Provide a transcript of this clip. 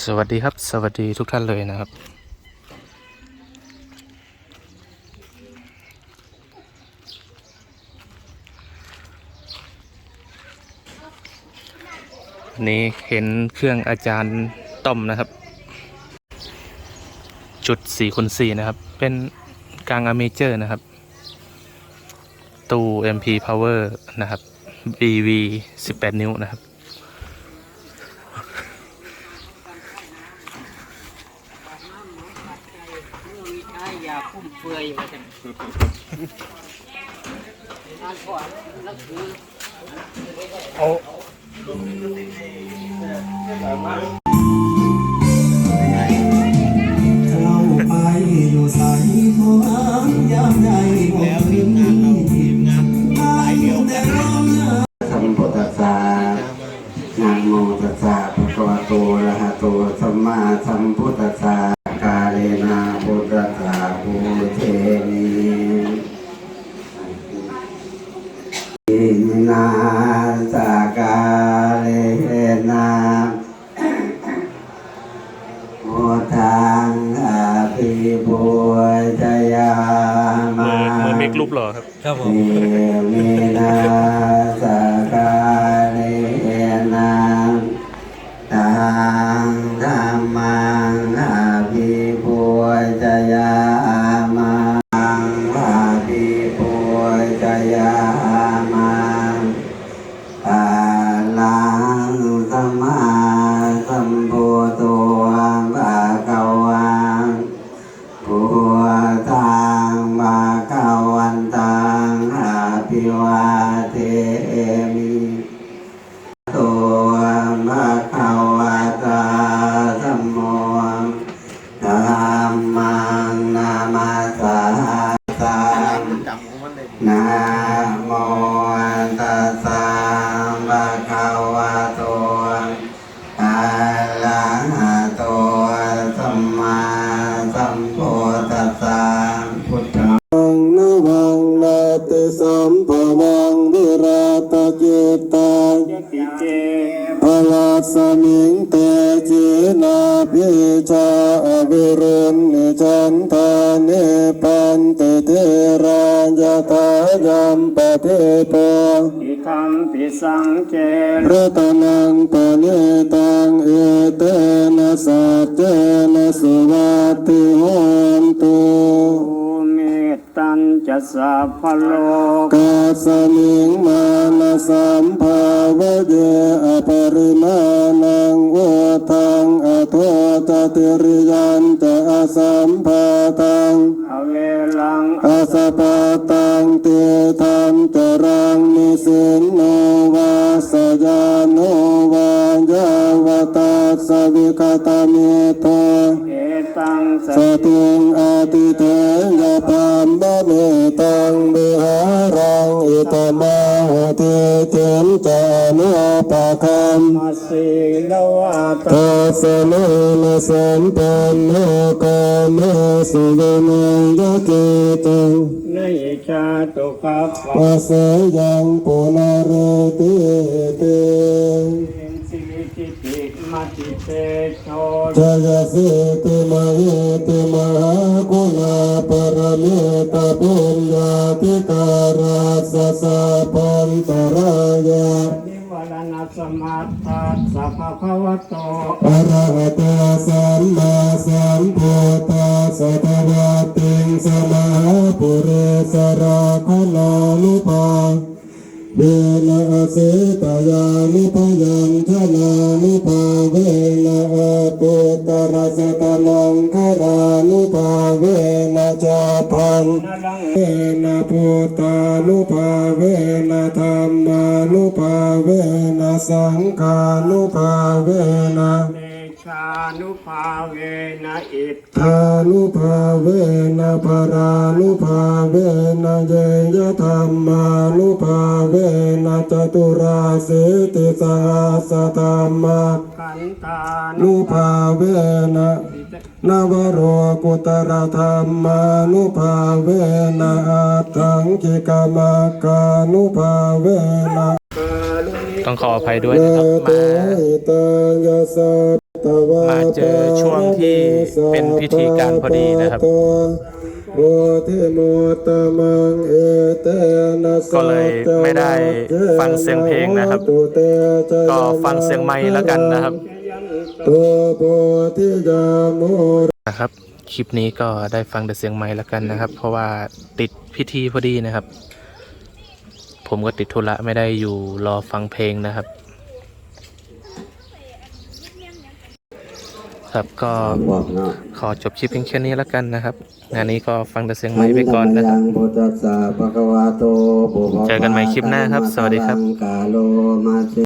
สวัสดีครับ สวัสดีทุกท่านเลยนะครับ นี้เห็นเครื่องอาจารย์ต้อมนะครับ จุด4คูณ4นะครับ เป็นกลางอเมเจอร์นะครับ ตู้ MP Power นะครับ BV 18 นิ้วนะครับ ใช้ยาพุ่มเฟือยมาจังทานก่อนแล้วคือเข้า พุทธัสสะภูเทมิอิมินาสกาเลนะโมทังอาภิปุจยามามือเมกรูปหล่อครับ ครับผมเมมินา นะโมตัสสะภะคะวะโตอะระหะโตสัมมาสัมพุทธัสสะพุทธังนวังนาติสัมภวังวิราตเกิตังติเจพลัสสมิงเตจินาพิชาอวิรุณนิจันทานิปันติเทรา ญตายัมปะเทโปอิคัมปิสังเจรัตนังปณิตังเอเตนะสัจเจนะสุวัติโหนตุภูมิ ตันจะสัพพโลกกาสมิงมานะสัมภาวะเยอปริมาณังโอทังอโทจติริยันจะอสัมภาตังอเวลังอาสปะตังเตธรรมจรังนิสินโนวาสยานโนวายาว ตาสวิคตามิโตเอตังสสติงอาติเทยปามบะเมตังบิหารังอิตมาหติเทนจานุปะคัมมาสีลวาตตาสนุนสัมปันโนกามสุวินัยยะเกตังในชาตุคัปปะวาสยังปุนาเรติเตสิริกิติ มัติเตโชจยสิติมหิติมหาคุณาปรมิตาปุญญาติการาสสะพันตรายะนิวรณสมัตตัสสะภะคะวะโตอะรหะโตสัมมาสัมพุทธัสสะภะวะติงสมหาปุเรสราคลานุภา เวนะเสตยานุพยังชนานุภาเวนะอาตุตระสตนังคารานุภาเวนะจาพังนเวนะพุทธานุภาเวนะธรรมานุภาเวนะสังฆานุภาเวนะ ชานุภาเวนะอิตทานุภาเวนะปรานุภาเวนะเยยธรรมานุภาเวนะจตุราสิติสหัสธรรมาขันตานุภาเวนะนวโรกุตรธรรมานุภาเวนะอัตถังกิกามากานุภาเวนะกาลุนิต้องขออภัยด้วยนะครับเตมาหิตังยาสัพ มาเจอช่วงที่เป็นพิธีการพอดีนะครับ ก็เลยไม่ได้ฟังเสียงเพลงนะครับ ก็ฟังเสียงไม้แล้วกันนะครับนะครับ คลิปนี้ก็ได้ฟังแต่เสียงไม้แล้วกันนะครับ เพราะว่าติดพิธีพอดีนะครับ ผมก็ติดธุระไม่ได้อยู่รอฟังเพลงนะครับ ครับก็ขอจบคลิปเพียงแค่นี้แล้วกันนะครับ งานนี้ก็ฟังแต่เสียงไม้ไปก่อนนะครับเจอกันใหม่คลิปหน้าครับ สวัสดีครับ